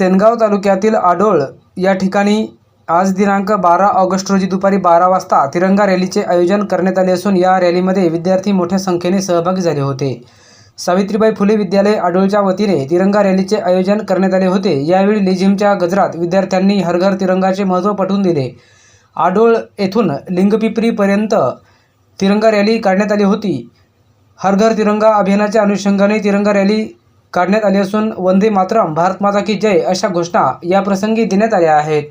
सेनगाव तालुक्यातील आडोळ या ठिकाणी आज दिनांक बारा ऑगस्ट रोजी दुपारी बारा वाजता तिरंगा रॅलीचे आयोजन करण्यात आले असून या रॅलीमध्ये विद्यार्थी मोठ्या संख्येने सहभागी झाले होते. सावित्रीबाई फुले विद्यालय आडोळच्या वतीने तिरंगा रॅलीचे आयोजन करण्यात आले होते. यावेळी लेझिमच्या गजरात विद्यार्थ्यांनी हरघर तिरंगाचे महत्त्व पटवून दिले. आडोळ येथून लिंगपिपरीपर्यंत तिरंगा रॅली काढण्यात आली होती. हरघर तिरंगा अभियानाच्या अनुषंगाने तिरंगा रॅली काढण्यात आली असून वंदे मातरम भारत माता की जय अशा घोषणा याप्रसंगी देण्यात आल्या आहेत.